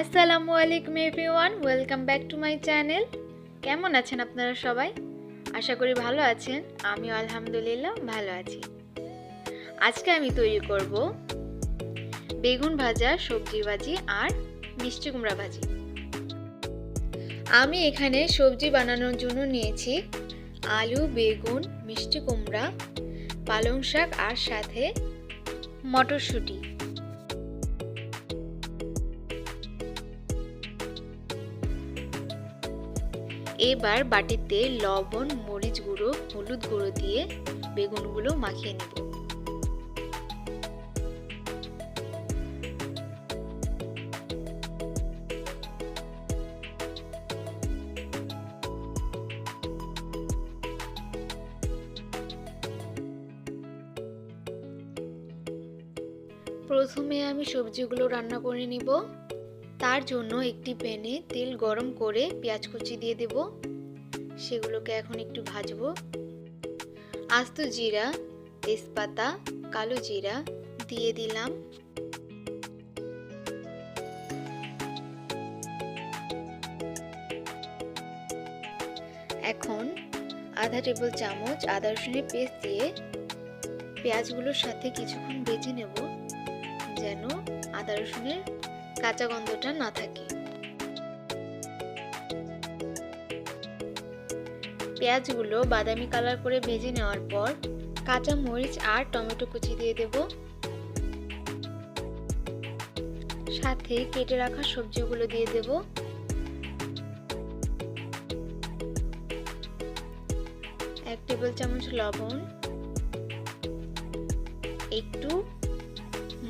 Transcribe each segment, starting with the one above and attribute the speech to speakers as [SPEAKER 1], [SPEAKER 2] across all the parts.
[SPEAKER 1] আসসালামু আলাইকুম everyone, welcome back to my channel. কেমন আছেন আপনারা সবাই? আশা করি ভালো আছেন, আমিও আলহামদুলিল্লাহ ভালো আছি। আজকে আমি তৈরি করব বেগুন ভাজা, সবজি ভাজি আর মিষ্টি কুমড়া ভাজি। আমি এখানে সবজি বানানোর জন্য নিয়েছি আলু, বেগুন, মিষ্টি কুমড়া, পালং শাক আর সাথে মটরশুঁটি। এবার বাটিতে লবণ, মরিচ গুঁড়ো, হলুদ গুঁড়ো দিয়ে বেগুনগুলো মাখিয়ে নেব। প্রথমে আমি সবজিগুলো রান্না করে নিব। তার জন্য একটি প্যানে তেল গরম করে পেঁয়াজ কুচি দিয়ে দেব। সেগুলোকে এখন একটু ভাজবো। আস্ত জিরা, তেজপাতা, কালো জিরা দিয়ে দিলাম। এখন আধা টেবিল চামচ আদা রসুনের পেস্ট দিয়ে পেঁয়াজগুলোর সাথে কিছুক্ষণ বেজে নেব, যেন আদা রসুনের কাঁচা গন্ধটা না থাকে। পেঁয়াজগুলো বাদামি কালার করে ভেজে নেওয়ার পর কাঁচা মরিচ আর টমেটো কুচি দিয়ে দেব। সাথে কেটে রাখা সবজিগুলো দিয়ে দেব। এক টেবিল চামচ লবণ। একটু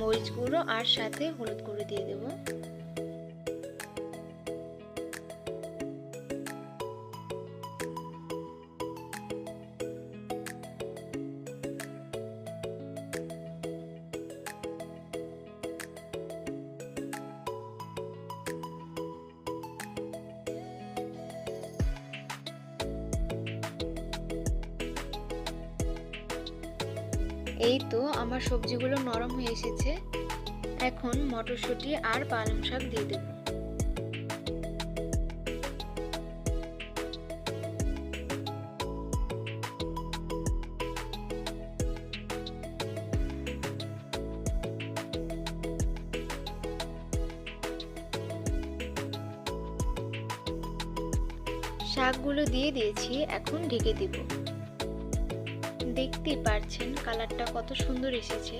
[SPEAKER 1] মরিচ গুঁড়ো আর সাথে হলুদ গুঁড়ো দিয়ে দেব। এই তো আমার সবজিগুলো নরম হয়ে এসেছে। এখন মটরশুঁটি আর পালং শাক দিয়ে দেব। শাকগুলো দিয়ে দিয়েছি, এখন ঢেকে দিব। দেখতেই পারছেন কালারটা কত সুন্দর এসেছে।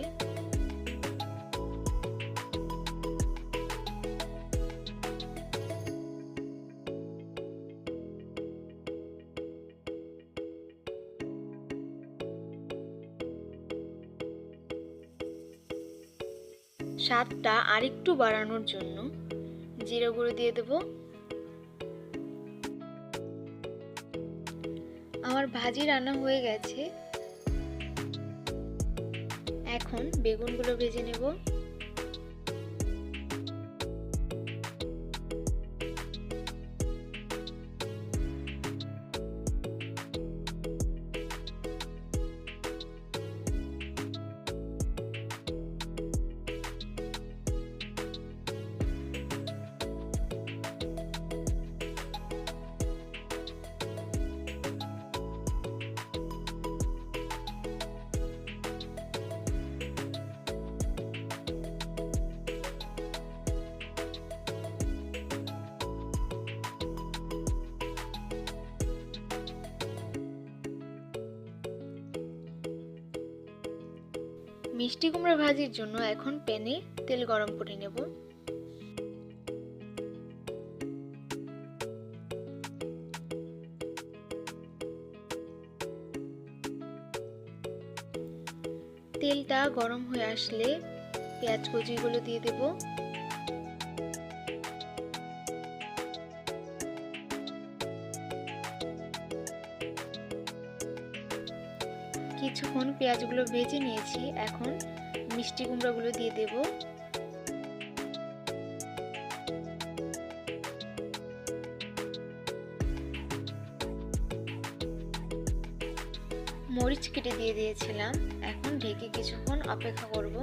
[SPEAKER 1] স্বাদটা আরেকটু বাড়ানোর জন্য জিরে গুঁড়ো দিয়ে দেব। আমার ভাজি রান্না হয়ে গেছে। এখন বেগুনগুলো ভেজে নেব। মিষ্টি কুমড়া ভাজির জন্য এখন প্যানে তেল গরম করে নেব। তেলটা গরম হয়ে আসলে পেঁয়াজ কুচিগুলো দিয়ে দেব। কিছুক্ষণ পেঁয়াজগুলো ভেজে নিয়েছি। এখন মিষ্টি কুমড়াগুলো দিয়ে দেব। মরিচ কেটে দিয়ে দিয়েছিলাম। এখন ঢেকে কিছুক্ষণ অপেক্ষা করব।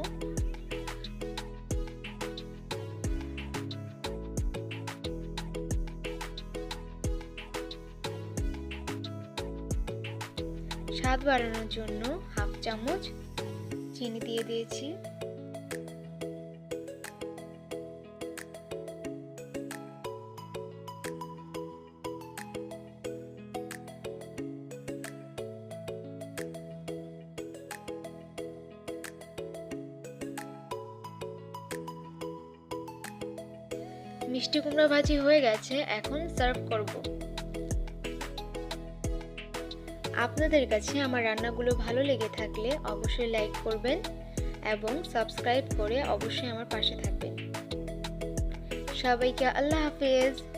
[SPEAKER 1] স্বাদ বাড়ানোর জন্য হাফ চামচ চিনি দিয়ে দিয়েছি। মিষ্টি কুমড়া ভাজি হয়ে গেছে, এখন সার্ভ করব। আপনাদের কাছে আমার রান্নাগুলো ভালো লেগে থাকলে অবশ্যই লাইক করবেন এবং সাবস্ক্রাইব করে অবশ্যই আমার পাশে থাকবেন। সবাইকে আল্লাহ হাফেজ।